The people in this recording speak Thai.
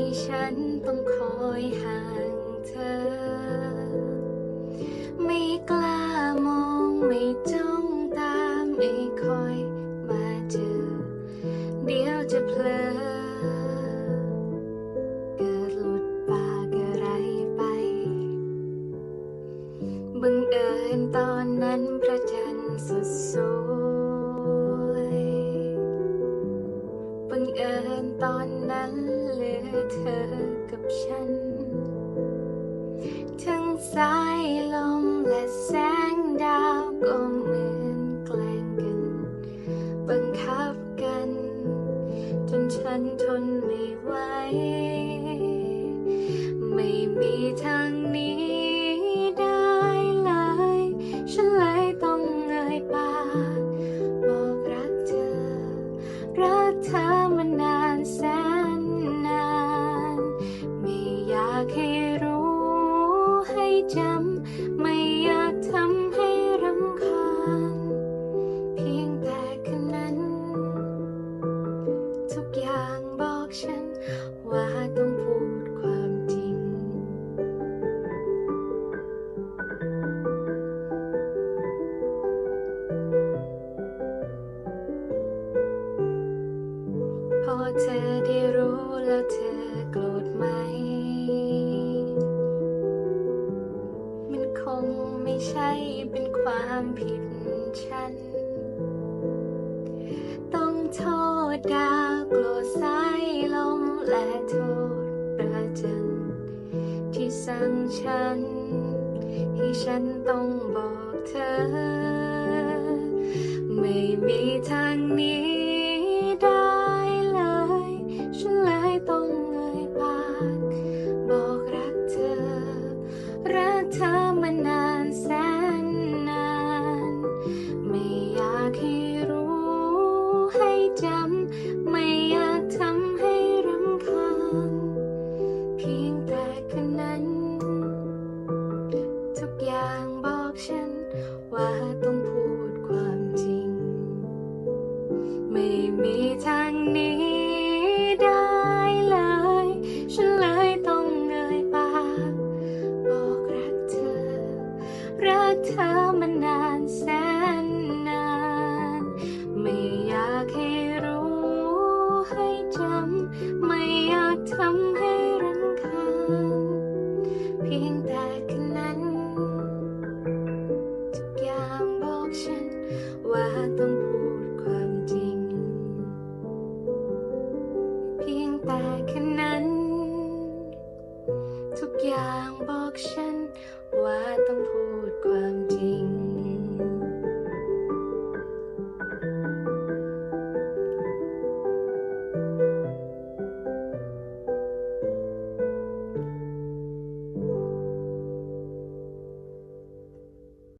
ที่ฉันต้องคอยห่าง เธอกับฉัน ทั้งสายลมและแสงดาวก็เหมือนแกล้งกัน บังคับกัน จนฉันทนไม่ไหวากให้รู้ให้จำ ไม่อยากทำให้รำคาญ เพียงแต่คืนนั้น ทุกอย่างบอกฉัน ว่าต้องพูดความจริง พอเธอได้รู้แล้วเธอ เป็นความผิดฉัน ต้องโทษดาวโกรธสายลมและโทษประจันที่สั่งฉัน ให้ฉันต้องบอกเธอ ไม่มีทางนี้ ทำให้รังคาญเพียงแต่แค่นั้นทุกอย่างบอกฉันว่าต้องพูดความจริง เพียงแต่แค่นั้นทุกอย่างบอกฉันว่าต้องพูดความจริง